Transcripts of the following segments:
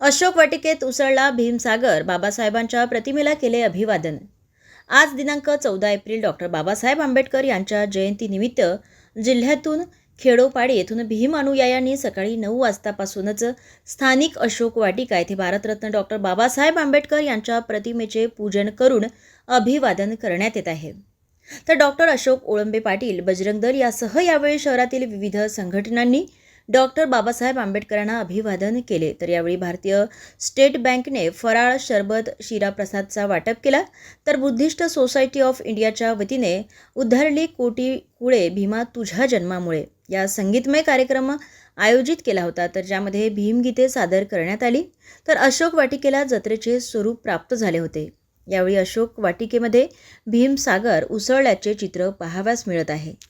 अशोक वाटिकेत उसळला भीमसागर बाबासाहेबांच्या प्रतिमेला केले अभिवादन. आज दिनांक चौदा एप्रिल डॉक्टर बाबासाहेब आंबेडकर यांच्या जयंतीनिमित्त जिल्ह्यातून खेडोपाडी येथून भीम अनुयायांनी सकाळी नऊ वाजतापासूनच स्थानिक अशोक वाटिका येथे भारतरत्न डॉक्टर बाबासाहेब आंबेडकर यांच्या प्रतिमेचे पूजन करून अभिवादन करण्यात येत आहे. तर डॉक्टर अशोक ओळंबे पाटील बजरंग दल यासह यावेळी शहरातील विविध संघटनांनी डॉक्टर बाबासाहेब आंबेडकरांना अभिवादन केले. तर यावेळी भारतीय स्टेट बँकने फराळ शरबत शिराप्रसादचा वाटप केला. तर बुद्धिस्ट सोसायटी ऑफ इंडियाच्या वतीने उद्धारली कोटी कुळे भीमा तुझ्या जन्मामुळे. या संगीतमय कार्यक्रम आयोजित केला होता. तर ज्यामध्ये भीमगीते सादर करण्यात आली. तर अशोक वाटिकेला जत्रेचे स्वरूप प्राप्त झाले होते. यावेळी अशोक वाटिकेमध्ये भीमसागर उसळल्याचे चित्र पाहाव्यास मिळत आहे.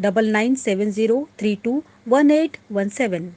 9970321817.